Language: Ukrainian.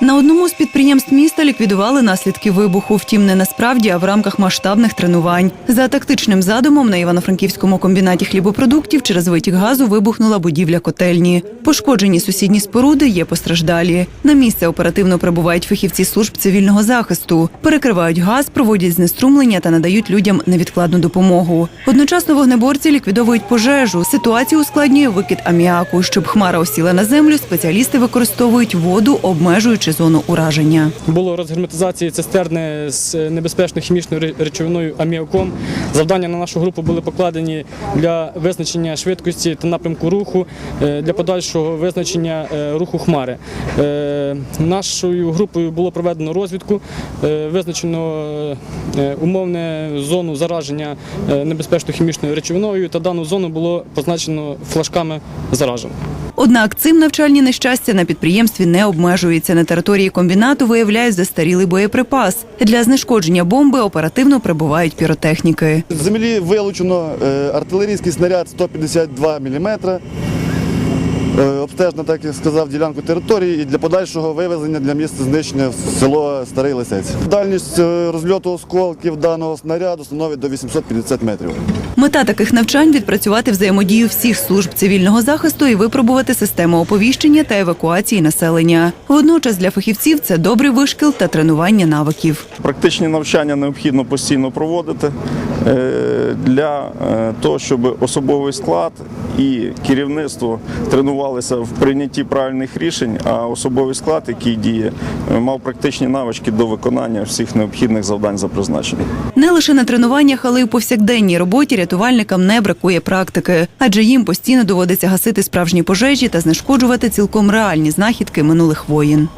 На одному з підприємств міста ліквідували наслідки вибуху. Втім, не насправді, а в рамках масштабних тренувань. За тактичним задумом на Івано-Франківському комбінаті хлібопродуктів через витік газу вибухнула будівля котельні. Пошкоджені сусідні споруди є постраждалі. На місце оперативно прибувають фахівці служб цивільного захисту, перекривають газ, проводять знеструмлення та надають людям невідкладну допомогу. Одночасно вогнеборці ліквідовують пожежу. Ситуацію ускладнює викид аміаку. Щоб хмара осіла на землю, спеціалісти використовують воду, обмежуючи зону ураження. Було розгерметизації цистерни з небезпечною хімічною речовиною аміаком. Завдання на нашу групу були покладені для визначення швидкості та напрямку руху е, для подальшого визначення е, руху хмари. Е, Нашою групою було проведено розвідку, визначено умовне зону зараження небезпечною хімічною речовиною та дану зону було позначено флажками заражень. Однак цим навчальні нещастя на підприємстві не обмежуються. На території комбінату виявляють застарілий боєприпас. Для знешкодження бомби оперативно прибувають піротехніки. З землі вилучено е, артилерійський снаряд 152 мм. Обстежено, так як сказав, ділянку території і для подальшого вивезення для місця знищення в село Старий Лисець. Дальність е, розльоту осколків даного снаряду становить до 850 метрів. Мета таких навчань відпрацювати взаємодію всіх служб цивільного захисту і випробувати систему оповіщення та евакуації населення. Водночас для фахівців це добрий вишкіл та тренування навиків. Практичні навчання необхідно постійно проводити е, для е, того, щоб особовий склад і керівництво тренувалися в прийнятті правильних рішень, а особовий склад, який діє, е, мав практичні навички до виконання всіх необхідних завдань за призначенням. Не лише на тренуваннях, але й у повсякденній роботі рятувальникам не бракує практики, адже їм постійно доводиться гасити справжні пожежі та знешкоджувати цілком реальні знахідки минулих воїн.